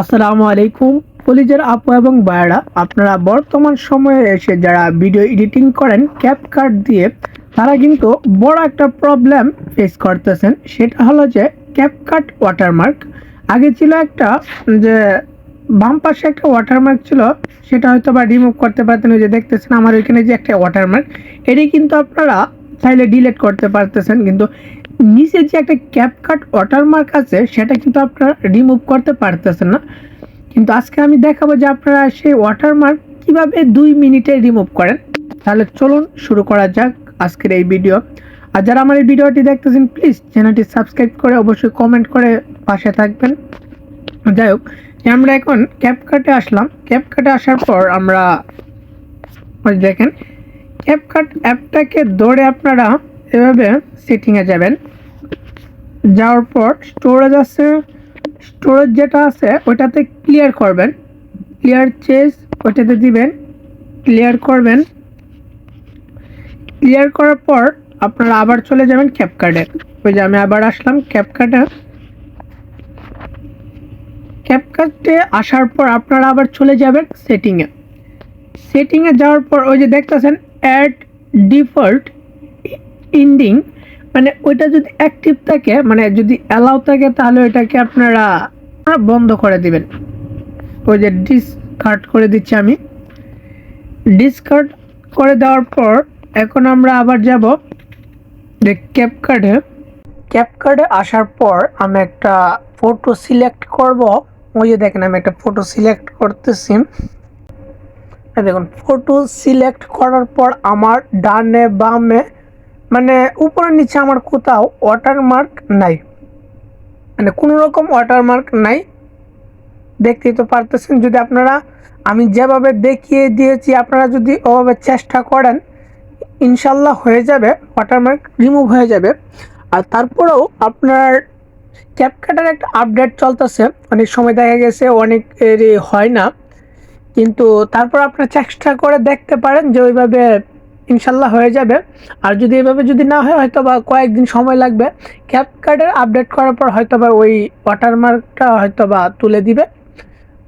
আসসালামু আলাইকুম কলিজের আপু এবং ভাইয়ারা, আপনারা বর্তমান সময়ে এসে যারা ভিডিও এডিটিং করেন ক্যাপকাট দিয়ে, তারা কিন্তু বড় একটা প্রবলেম ফেস করতেছেন। সেটা হলো যে ক্যাপকাট ওয়াটারমার্ক আগে ছিল একটা, যে, বাম পাশে একটা ওয়াটারমার্ক ছিল, সেটা হয়তো বা রিমুভ করতে পারতেন যে দেখতেছেন আমার ওইখানে যে একটা ওয়াটারমার্ক এটি কিন্তু আপনারা চাইলে ডিলিট করতে পারতেছেন, কিন্তু নিচে যে একটা ক্যাপকাট ওয়াটারমার্ক আছে, সেটা কিন্তু আপনারা রিমুভ করতে পারতেছেন না। কিন্তু আজকে আমি দেখাবো যে আপনারা সেই ওয়াটারমার্ক কীভাবে দুই মিনিটে রিমুভ করেন। তাহলে চলুন শুরু করা যাক আজকের এই ভিডিও আর যারা আমার এই ভিডিওটি দেখতেছেন প্লিজ চ্যানেলটি সাবস্ক্রাইব করে অবশ্যই কমেন্ট করে পাশে থাকবেন। যাই হোক, আমরা এখন ক্যাপকাটে আসলাম। ক্যাপকাটে আসার পর আমরা দেখেন ক্যাপকাট অ্যাপটাকে দৌড়ে আপনারা এভাবে সেটিংয়ে যাবেন। যাওয়ার পর স্টোরেজ আছে। স্টোরেজ যেটা আছে, ওইটাতে ক্লিয়ার করবেন। ক্লিয়ার চেজ ওইটাতে দিবেন। ক্লিয়ার করবেন। ক্লিয়ার করার পর আপনারা আবার চলে যাবেন ক্যাপকার্ডে ওই যে আমি আবার আসলাম ক্যাপকার্ডে ক্যাপকার্ডে আসার পর আপনারা আবার চলে যাবেন সেটিংয়ে সেটিংয়ে যাওয়ার পর ওই যে দেখতেছেন অ্যাড ডিফল্ট ইন্ডিং মানে ওইটা যদি অ্যাক্টিভ থাকে মানে যদি অ্যালাউ থাকে, তাহলে ওইটাকে আপনারা বন্ধ করে দিবেন। ওই যে ডিসকার্ড করে দিচ্ছি আমি। ডিসকার্ড করে দেওয়ার পর এখন আমরা আবার যাব যে ক্যাপকার্ডে ক্যাপকার্ডে আসার পর আমি একটা ফটো সিলেক্ট করব। ওই যে দেখেন আমি একটা ফটো সিলেক্ট করতেছি। দেখুন ফটো সিলেক্ট করার পর আমার ডানে বামে মানে উপরে নিচে আমার কোথাও ওয়াটারমার্ক নাই। মানে কোনো রকম ওয়াটারমার্ক নাই। দেখতেই তো পারতেছেন, যদি আপনারা, আমি যেভাবে দেখিয়ে দিয়েছি, আপনারা যদি ওভাবে চেষ্টা করেন, ইনশাল্লাহ হয়ে যাবে ওয়াটারমার্ক রিমুভ হয়ে যাবে। আর তারপরেও আপনার ক্যাপকাটার একটা আপডেট চলতেছে। অনেক সময় দেখা গেছে অনেক এরই হয় না। কিন্তু তারপর আপনারা চেষ্টা করে দেখতে পারেন যে ওইভাবে ইনশাল্লাহ হয়ে যাবে। আর যদি এভাবে যদি না হয় হয়তো বা কয়েকদিন সময় লাগবে। ক্যাপকার্ডের আপডেট করার পর হয়তো বা ওই ওয়াটারমার্কটা হয়তো বা তুলে দিবে।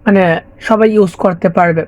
মানে সবাই ইউজ করতে পারবে।